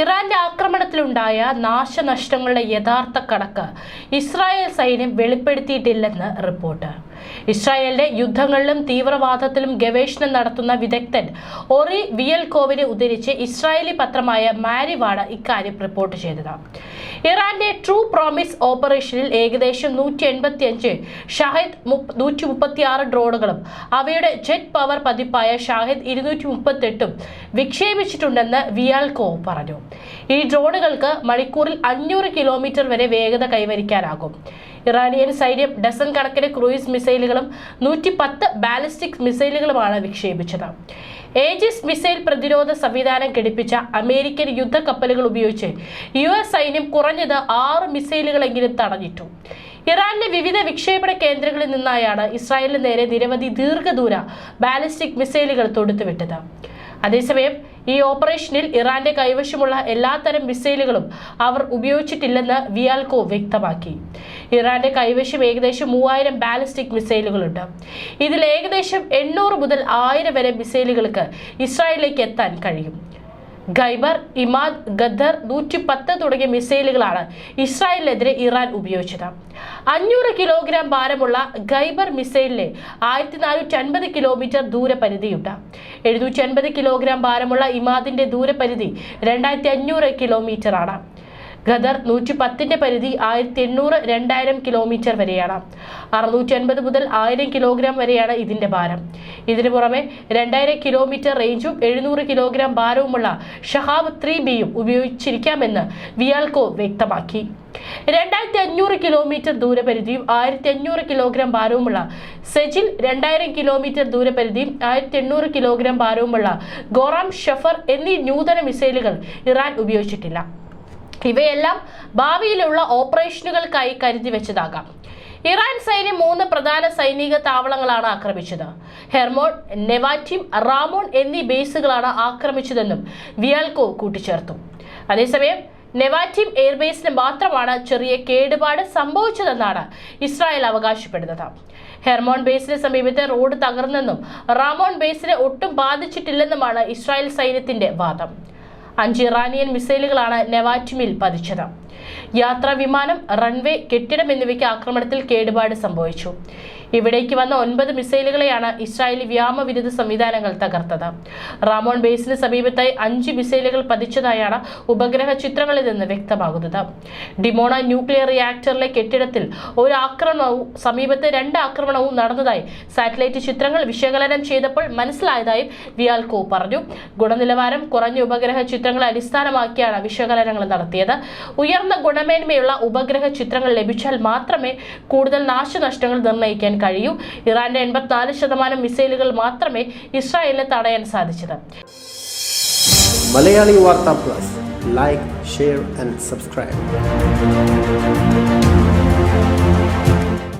ഇറാന്റെ ആക്രമണത്തിലുണ്ടായ നാശനഷ്ടങ്ങളുടെ യഥാർത്ഥ കണക്ക് ഇസ്രായേൽ സൈന്യം വെളിപ്പെടുത്തിയിട്ടില്ലെന്ന് റിപ്പോർട്ട്. ഇസ്രായേലിന്റെ യുദ്ധങ്ങളിലും തീവ്രവാദത്തിലും ഗവേഷണം നടത്തുന്ന വിദഗ്ധൻ ഒറി വിയൽകോവിനെ ഉദ്ധരിച്ച് ഇസ്രായേലി പത്രമായ മാരിവാണ് ഇക്കാര്യം റിപ്പോർട്ട് ചെയ്തത് ഇറാന്റെ ട്രൂ പ്രോമിസ് ഓപ്പറേഷനിൽ ഏകദേശം നൂറ്റി എൺപത്തി അഞ്ച് ഷാഹിദ് നൂറ്റി മുപ്പത്തിയാറ് ഡ്രോണുകളും അവയുടെ ജെറ്റ് പവർ പതിപ്പായ ഷാഹിദ് ഇരുന്നൂറ്റി മുപ്പത്തെട്ടും വിക്ഷേപിച്ചിട്ടുണ്ടെന്ന് വിയാൽകോ പറഞ്ഞു. ഈ ഡ്രോണുകൾക്ക് മണിക്കൂറിൽ അഞ്ഞൂറ് കിലോമീറ്റർ വരെ വേഗത കൈവരിക്കാനാകും. ഇറാനിയൻ സൈന്യം ഡസൺ കണക്കിന് ക്രൂയിസ് മിസൈലുകളും നൂറ്റി പത്ത് ബാലിസ്റ്റിക് മിസൈലുകളുമാണ് വിക്ഷേപിച്ചത്. ഏജിസ് മിസൈൽ പ്രതിരോധ സംവിധാനം ഘടിപ്പിച്ച അമേരിക്കൻ യുദ്ധക്കപ്പലുകൾ ഉപയോഗിച്ച് യു എസ് സൈന്യം കുറഞ്ഞത് ആറ് മിസൈലുകളെങ്കിലും തടഞ്ഞിട്ടു. ഇറാനിലെ വിവിധ വിക്ഷേപണ കേന്ദ്രങ്ങളിൽ നിന്നായാണ് ഇസ്രായേലിന് നേരെ നിരവധി ദീർഘദൂര ബാലിസ്റ്റിക് മിസൈലുകൾ തൊടുത്തുവിട്ടത്. അതേസമയം ഈ ഓപ്പറേഷനിൽ ഇറാന്റെ കൈവശമുള്ള എല്ലാത്തരം മിസൈലുകളും അവർ ഉപയോഗിച്ചിട്ടില്ലെന്ന് വിയാൽകോ വ്യക്തമാക്കി. ഇറാന്റെ കൈവശം ഏകദേശം മൂവായിരം ബാലിസ്റ്റിക് മിസൈലുകളുണ്ട്. ഇതിൽ ഏകദേശം എണ്ണൂറ് മുതൽ ആയിരം വരെ മിസൈലുകൾക്ക് ഇസ്രായേലിലേക്ക് എത്താൻ കഴിയും. ഖൈബർ ഇമാദ് ഗദ്ദർ നൂറ്റി പത്ത് തുടങ്ങിയ മിസൈലുകളാണ് ഇസ്രായേലിനെതിരെ ഇറാൻ ഉപയോഗിച്ചത്. അഞ്ഞൂറ് കിലോഗ്രാം ഭാരമുള്ള ഖൈബർ മിസൈലിന് ആയിരത്തി നാനൂറ്റി അൻപത് കിലോമീറ്റർ ദൂരപരിധിയുണ്ട്. എഴുന്നൂറ്റി അൻപത് കിലോഗ്രാം ഭാരമുള്ള ഇമാദിന്റെ ദൂരപരിധി രണ്ടായിരത്തി അഞ്ഞൂറ് കിലോമീറ്റർ ആണ് ഖദർ നൂറ്റി പത്തിന്റെ പരിധി ആയിരത്തി എണ്ണൂറ് രണ്ടായിരം കിലോമീറ്റർ വരെയാണ്. അറുന്നൂറ്റി അൻപത് മുതൽ ആയിരം കിലോഗ്രാം വരെയാണ് ഇതിന്റെ ഭാരം. ഇതിനു പുറമെ രണ്ടായിരം കിലോമീറ്റർ റേഞ്ചും എഴുന്നൂറ് കിലോഗ്രാം ഭാരവുമുള്ള ഷഹാബ് ത്രീ ബിയും ഉപയോഗിച്ചിരിക്കാമെന്ന് വിയാൽകോ വ്യക്തമാക്കി. രണ്ടായിരത്തി അഞ്ഞൂറ് കിലോമീറ്റർ ദൂരപരിധിയും ആയിരത്തി അഞ്ഞൂറ് കിലോഗ്രാം ഭാരവുമുള്ള സെജിൽ രണ്ടായിരം കിലോമീറ്റർ ദൂരപരിധിയും ആയിരത്തി എണ്ണൂറ് കിലോഗ്രാം ഭാരവുമുള്ള ഗോറാം ഷഫർ എന്നീ നൂതന മിസൈലുകൾ ഇറാൻ ഉപയോഗിച്ചിട്ടില്ല. ഇവയെല്ലാം ഭാവിയിലുള്ള ഓപ്പറേഷനുകൾക്കായി കരുതി വെച്ചതാകാം. ഇറാൻ സൈന്യം മൂന്ന് പ്രധാന സൈനിക താവളങ്ങളാണ് ആക്രമിച്ചത്. ഹെർമോൺ നെവാറ്റിം റാമോൺ എന്നീ ബേസുകളാണ് ആക്രമിച്ചതെന്നും വിയാൽകോ കൂട്ടിച്ചേർത്തു. അതേസമയം നെവാറ്റിം എയർബേസിന് മാത്രമാണ് ചെറിയ കേടുപാട് സംഭവിച്ചതെന്നാണ് ഇസ്രായേൽ അവകാശപ്പെടുന്നത്. ഹെർമോൺ ബേസിന് സമീപത്തെ റോഡ് തകർന്നെന്നും റാമോൺ ബേസിനെ ഒട്ടും ബാധിച്ചിട്ടില്ലെന്നുമാണ് ഇസ്രായേൽ സൈന്യത്തിന്റെ വാദം. അഞ്ച് ഇറാനിയൻ മിസൈലുകളാണ് നെവാറ്റിമിൽ പതിച്ചത്. യാത്രാ വിമാനം റൺവേ കെട്ടിടം എന്നിവയ്ക്ക് ആക്രമണത്തിൽ കേടുപാട് സംഭവിച്ചു. ഇവിടേക്ക് വന്ന ഒൻപത് മിസൈലുകളെയാണ് ഇസ്രായേലി വ്യോമവിരുദ്ധ സംവിധാനങ്ങൾ തകർത്തത്. റാമോൺ ബേസിന് സമീപത്തായി അഞ്ച് മിസൈലുകൾ പതിച്ചതായാണ് ഉപഗ്രഹ ചിത്രങ്ങളിൽ നിന്ന് വ്യക്തമാകുന്നത്. ഡിമോണ ന്യൂക്ലിയർ റിയാക്ടറിലെ കെട്ടിടത്തിൽ ഒരു ആക്രമണവും സമീപത്ത് രണ്ട് ആക്രമണവും നടന്നതായി സാറ്റലൈറ്റ് ചിത്രങ്ങൾ വിശകലനം ചെയ്തപ്പോൾ മനസ്സിലായതായും വിയാൽകോ പറഞ്ഞു. ഗുണനിലവാരം കുറഞ്ഞ ഉപഗ്രഹ ചിത്രങ്ങളെ അടിസ്ഥാനമാക്കിയാണ് വിശകലനങ്ങൾ നടത്തിയത്. ഉയർന്ന ഗുണമേന്മയുള്ള ഉപഗ്രഹ ചിത്രങ്ങൾ ലഭിച്ചാൽ മാത്രമേ കൂടുതൽ നാശനഷ്ടങ്ങൾ നിർണയിക്കാൻ കഴിയൂ. ഇറാന്റെ എൺപത്തിനാല് ശതമാനം മിസൈലുകൾ മാത്രമേ ഇസ്രായേലിനെ തടയാൻ സാധിച്ചത്. Malayali Vartha plus. Like share and subscribe